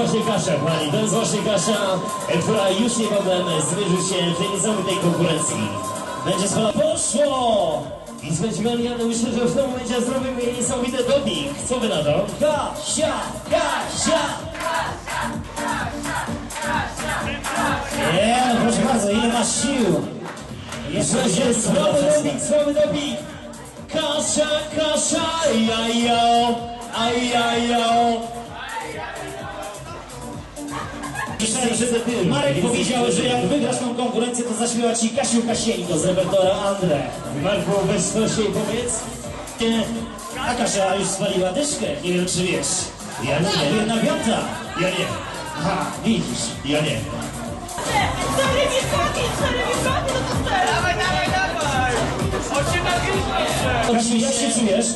właśnie kasza, pani, to jest właśnie kasza, która już niebawem zmierzy się w tej niesamowitej konkurencji. Będzie spala poszło! I słuchajcie, ja myślę, że w tym momencie zrobimy jej niesamowity doping. Co wy na to? Kasia! Kasia! Nie, proszę bardzo, ile masz sił? Jeszcze Słuchajcie, słaby doping, słaby doping! Kasia, Kasia, jajo, ajajo! Marek powiedział, że jak wygrasz tą konkurencję, to zaśpiewa ci Kasiu Kasieńko z repertuara Andre. Marku, weź coś jej powiedz. Nie, A Kasia już spaliła dyszkę, nie wiem czy wiesz. Ja nie, Jedna piąta. ja nie, Aha, widzisz. ja nie. Cztery wilkoki, cztery wilkoki do kostera! Dawaj, dawaj, dawaj! Się nagrał Kasiu, jak się czujesz?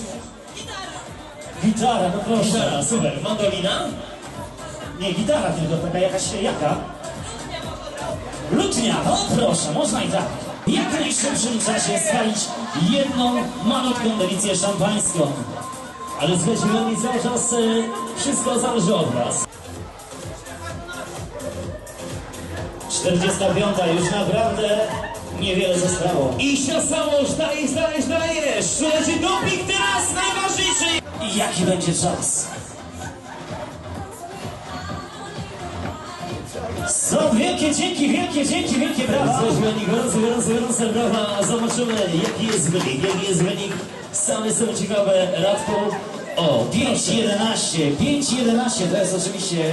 Gitara, no proszę. Gitara, super. Mandolina? Nie, gitara tylko, taka jakaś, jaka? Lutnia, o proszę, można i tak. Jak najszybszym czasie spalić jedną malutką delicję szampańską. Ale słuchajcie, oni cały czas wszystko zależy od was. 45 już naprawdę niewiele zostało. I Samosz, dajesz, dajesz, dajesz! Słuchajcie, doping teraz najważniejszy! Jaki będzie czas? Są wielkie dzięki, wielkie dzięki, wielkie brawa. Oni gorące, gorące, gorące brawa. Zobaczymy, jaki jest wynik, jaki jest wynik. Same są ciekawe. Radku, O, 5-11, 5-11 to jest oczywiście